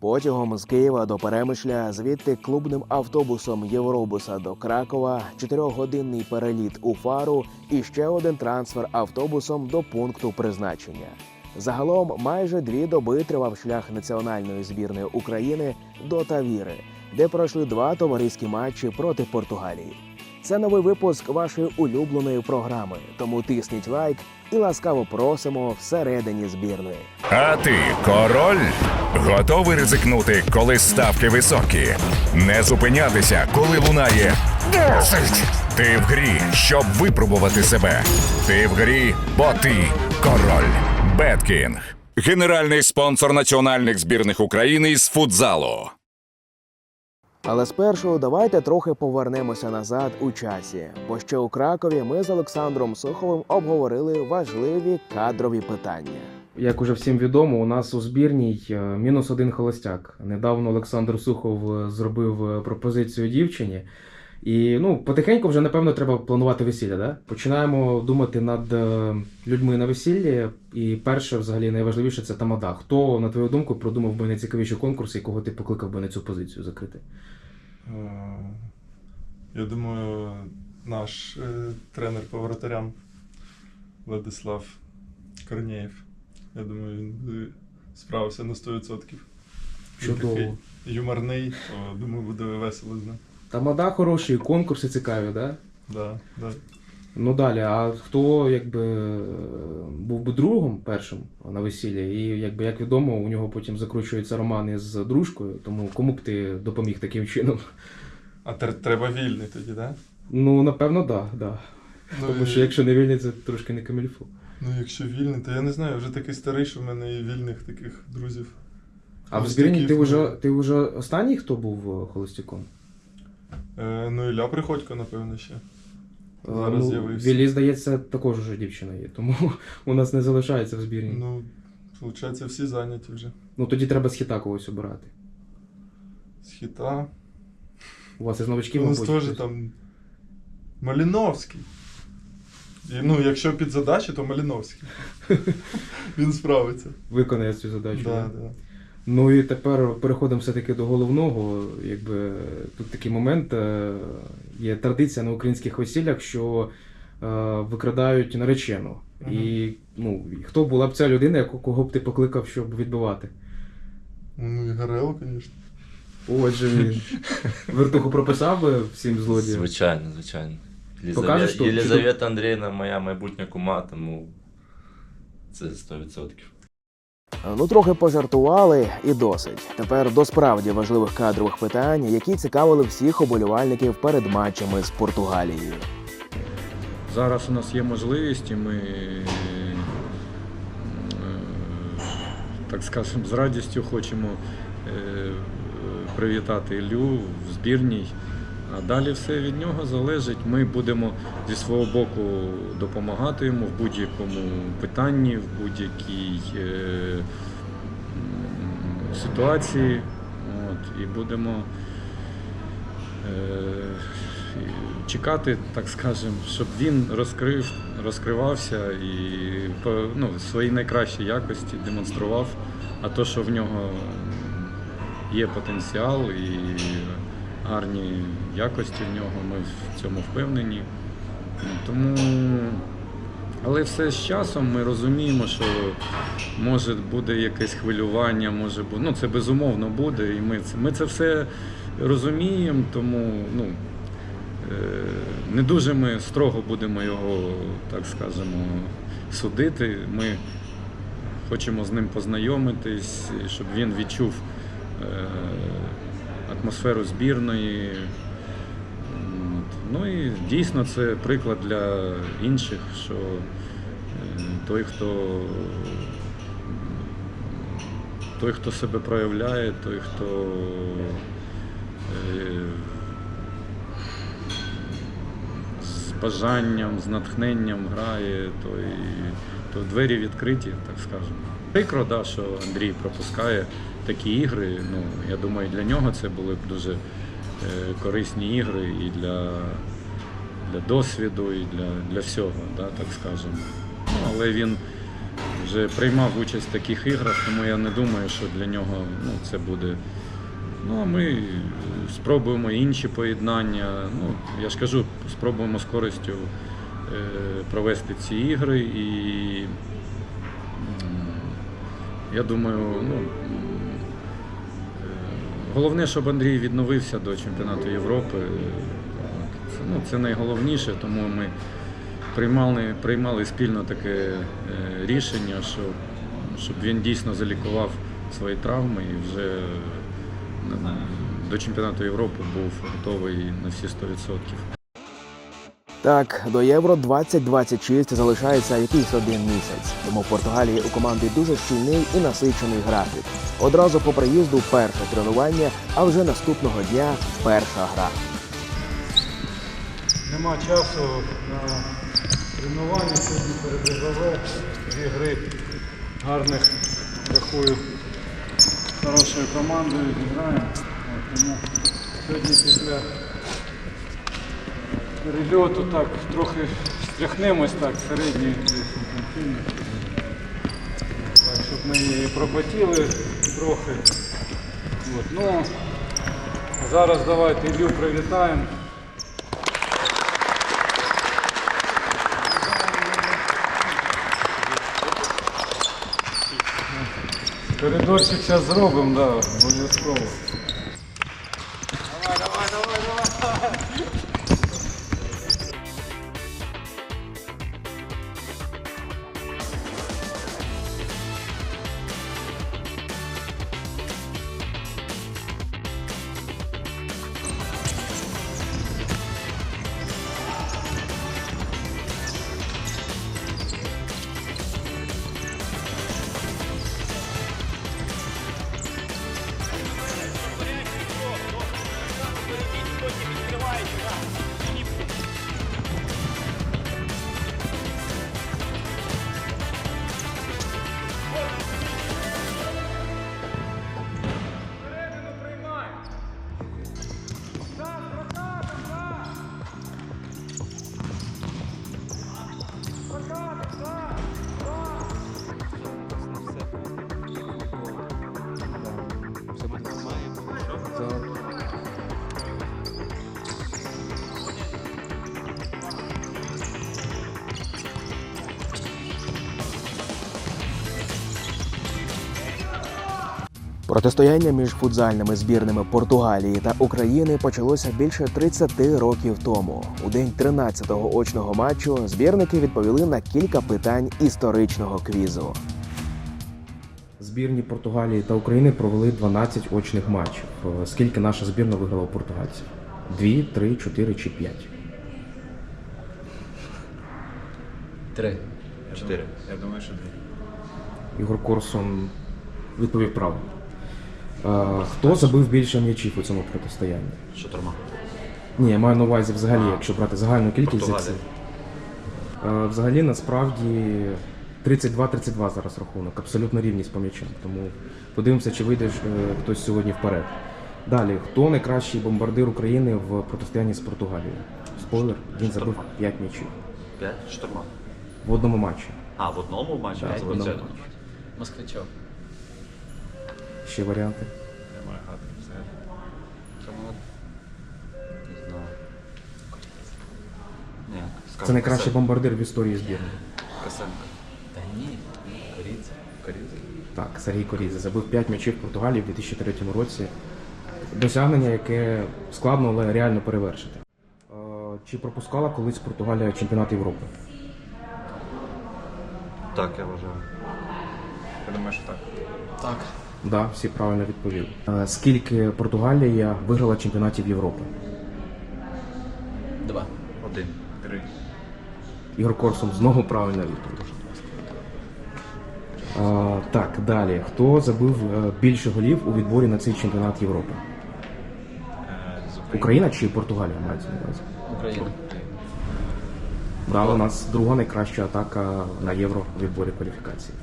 Потягом з Києва до Перемишля, звідти клубним автобусом Євробуса до Кракова, чотирьохгодинний переліт у Фару і ще один трансфер автобусом до пункту призначення. Загалом майже дві доби тривав шлях національної збірної України до Тавіри, де пройшли два товариські матчі проти Португалії. Це новий випуск вашої улюбленої програми, тому тисніть лайк і ласкаво просимо всередині збірної. А ти король? Готовий ризикнути, коли ставки високі? Не зупинятися, коли лунає «Досить!» Ти в грі, щоб випробувати себе. Ти в грі, бо ти король. Беткінг. Генеральний спонсор національних збірних України з футзалу. Але спершу давайте трохи повернемося назад у часі, бо ще у Кракові ми з Олександром Суховим обговорили важливі кадрові питання. Як уже всім відомо, у нас у збірній е, мінус один холостяк. Недавно Олександр Сухов е, зробив е, пропозицію дівчині. І ну, потихеньку вже, напевно, треба планувати весілля. Да? Починаємо думати над е, людьми на весіллі. І перше, взагалі, найважливіше це тамада. Хто, на твою думку, продумав би найцікавіші конкурси і кого ти покликав би на цю позицію закрити? Е, Я думаю, наш е, тренер по воротарям Владислав Корнєєв. Я думаю, він справився на 100%. Він Чудово. такий юморний, то, думаю, буде весело з ним. Тамада хороші, конкурси цікаві, да? Да, да. Ну далі, а хто якби був би другом першим на весіллі, і якби як відомо, у нього потім закручується роман із дружкою, тому кому б ти допоміг таким чином? А треба вільний тоді, так? Да? Ну, напевно, так, да, да. Ну, Тому і- що якщо не вільний, це трошки не камільфо. Ну, якщо вільний, то я не знаю, вже такий старий, що в мене і вільних таких друзів. А в Ось збірні таких, ти ну. вже ти вже останній, хто був е, холостяком? Е, ну, Ілля Приходько, напевно, ще. Зараз ну, з'явився. Вілі, здається, також уже дівчина є, тому у нас не залишається в збірні. Ну, Ну, виходить, всі зайняті вже. Ну тоді треба з хіта когось обирати. З хіта. У вас із новачків, У нас мабуть, теж хтось? там Маліновський. І, ну, якщо під задачі, то Маліновський. Він справиться. виконає цю задачу. Да, да? Ну і тепер переходимо все-таки до головного. Якби тут такий момент. е, Є традиція на українських весіллях, що е, викрадають наречену. Мгм. І ну, хто була б ця людина, кого б ти покликав, щоб відбивати? Ну і Гарел, звісно. Отже, він вертуху прописав би всім злодіям. Звичайно, звичайно. Єлизавета, тут? Андріївна, моя майбутня кума, тому це 100%. Ну, трохи пожартували і досить. Тепер до справді важливих кадрових питань, які цікавили всіх оболівальників перед матчами з Португалією. Зараз у нас є можливість, і ми, е, так скажемо, з радістю хочемо е, привітати Іллю в збірній. А далі все від нього залежить. Ми будемо зі свого боку допомагати йому в будь-якому питанні, в будь-якій е, ситуації. От, і будемо е, чекати, так скажемо, щоб він розкрив, розкривався і ну, свої найкращі якості демонстрував. А то, що в нього є потенціал і гарні якості в нього, ми в цьому впевнені. Тому, але все з часом ми розуміємо, що може буде якесь хвилювання, може бу- ну це безумовно буде, і ми це, ми це все розуміємо, тому ну, е, не дуже ми строго будемо його, так скажемо, судити. Ми хочемо з ним познайомитись, щоб він відчув е, атмосферу збірної. Ну і дійсно це приклад для інших, що е, той, хто той, хто себе проявляє, той, хто е, з бажанням, з натхненням грає, той, то двері відкриті, так скажемо. Прикро, да, що Андрій пропускає такі ігри. Ну, я думаю, для нього це були б дуже е, корисні ігри і для, для досвіду, і для, для всього, да, так скажемо. Ну, але він вже приймав участь в таких іграх, тому я не думаю, що для нього ну, це буде. Ну, а ми спробуємо інші поєднання. Ну, я ж кажу, спробуємо з користю е, провести ці ігри і я думаю, ну, головне, щоб Андрій відновився до чемпіонату Європи. Це, ну, це найголовніше, тому ми приймали, приймали спільно таке е, рішення, що, щоб він дійсно залікував свої травми і вже до чемпіонату Європи був готовий на всі 100%. Так, до Євро 2026 залишається якийсь один місяць. Тому в Португалії у команди дуже щільний і насичений графік. Одразу по приїзду перше тренування, а вже наступного дня перша гра. Нема часу на тренування сьогодні перед Дві гри гарних рахую хорошою командою зіграємо. Тому сьогодні після перельоту так трохи стряхнемось так інтенсивності. Так, щоб ми її пропотіли трохи. От, ну, зараз давайте Ілью привітаємо. Коридорчик зараз зробимо, да, обов'язково. Протистояння між футзальними збірними Португалії та України почалося більше 30 років тому. У день 13-го очного матчу збірники відповіли на кілька питань історичного квізу. Збірні Португалії та України провели 12 очних матчів. Скільки наша збірна виграла у португальців? Дві, три, чотири чи п'ять? Три. Чотири. Я думаю, що дві. Ігор Корсон відповів правильно. Е, Хто забив більше м'ячів у цьому протистоянні? Шаторма. Ні, я маю на увазі взагалі, А, якщо брати загальну кількість за. Е, Взагалі, насправді 32-32 зараз рахунок, абсолютно рівність по м'ячам. Тому подивимося, чи вийде е, хтось сьогодні вперед. Далі, хто найкращий бомбардир України в протистоянні з Португалією? Спойлер, він забив 5 м'ячів П'ять? Шторма. в одному матчі. А, в одному матчі? Так, Я в одному матчі. Москвичов. Ще варіанти. Немає гадки взагалі. Не знаю. Ні, скажу, Це найкращий Косенко. бомбардир в історії збірної. Косенко. Та ні, коріться. Коріза. Так, Сергій Коріза забив 5 м'ячів в Португалії в 2003 році. Досягнення, яке складно, але реально перевершити. Е, Чи пропускала колись Португалія чемпіонат Європи? Так, я вважаю. Я думаю, що так. Так. Да, всі правильно відповіли. Е, Скільки Португалія виграла чемпіонатів Європи? Два. Один. Три. Ігор Корсун знову правильна відповідь. Е, Так, далі. Хто забив е, більше голів у відборі на цей чемпіонат Європи? Україна чи Португалія мається на увазі? Україна. Да, у нас друга найкраща атака на євро у відборі кваліфікації.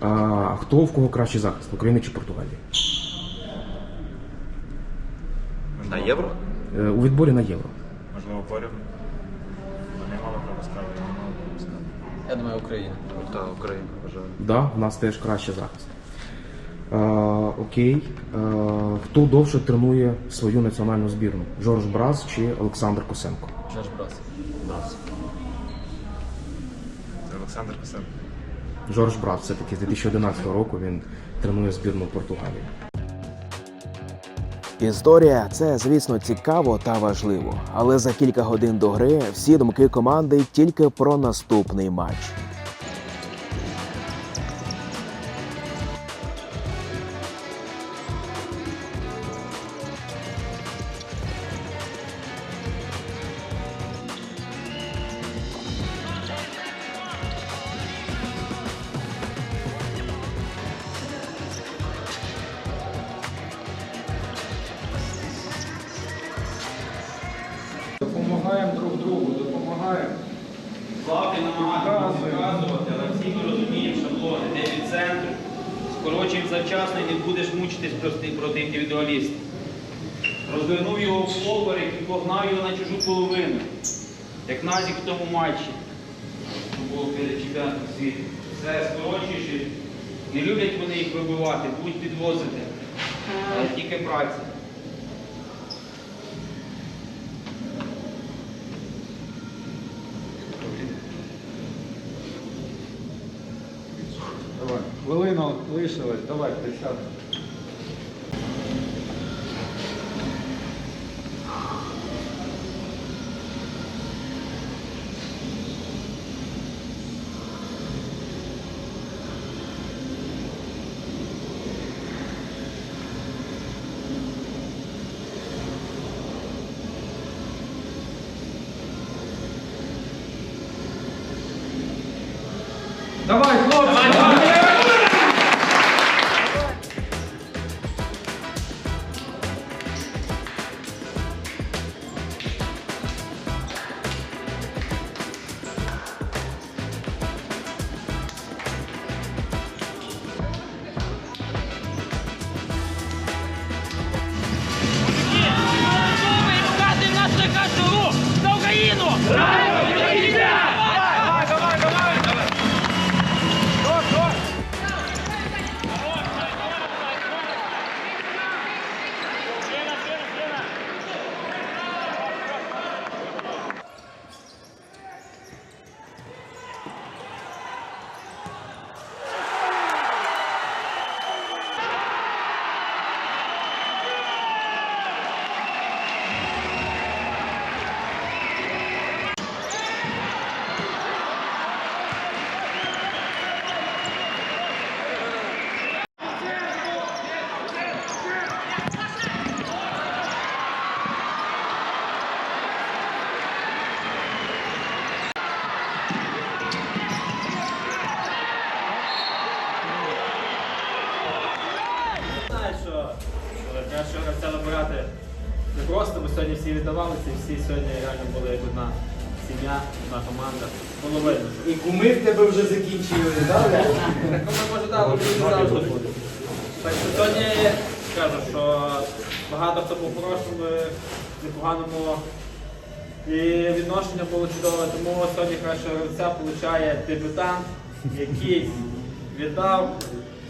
А, хто в кого кращий захист? України чи Португалії? На євро? Е, У відборі на євро. Можливо, порівну. Вони мало пропускали, я мало пропускали. Я думаю, Україна. Та Україна, вважаю. Да, в нас теж кращий захист. Е, окей. Е, хто довше тренує свою національну збірну? Жорж Браз чи Олександр Косенко? Жорж Брас. Брас. Олександр Косенко. Жорж Брат все-таки з 2011 року він тренує збірну Португалії. Історія це, звісно, цікаво та важливо, але за кілька годин до гри всі думки команди тільки про наступний матч. Завчасно і не будеш мучитись проти, індивідуаліста. Розвернув його в поперек і погнав його на чужу половину. Як Назік в тому матчі, що було перед чемпіонатом світу. Все скорочуєш не люблять вони їх вибивати, будуть підвозити. Але тільки праця. Давай. Хвилина лишилась, давай, присядь. Давай, хлопці! Е, першого гравця набирати не просто, бо сьогодні всі віддавалися, всі сьогодні реально були як одна сім'я, одна команда. Було видно. І куми в тебе вже закінчили, так? Так ми може дали люди завжди буде. Так що сьогодні скажу, що багато хто був хорошим, е, непоганому і відношення було чудове, тому сьогодні кращого гравця отримує дебютант, який віддав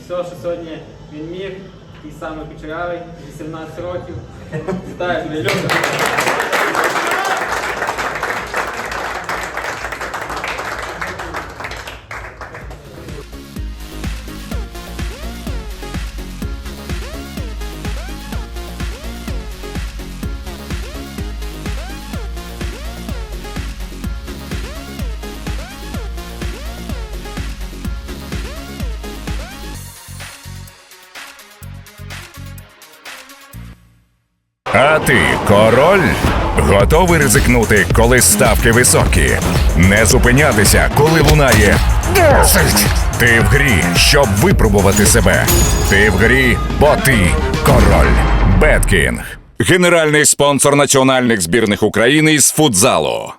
все, що сьогодні він міг, такий самий кучерявий, 18 років. Вітаю, Люка. А ти король? Готовий ризикнути, коли ставки високі? Не зупинятися, коли лунає. «Досить!» Ти в грі, щоб випробувати себе. Ти в грі, бо ти король. Беткінг. Генеральний спонсор національних збірних України з футзалу.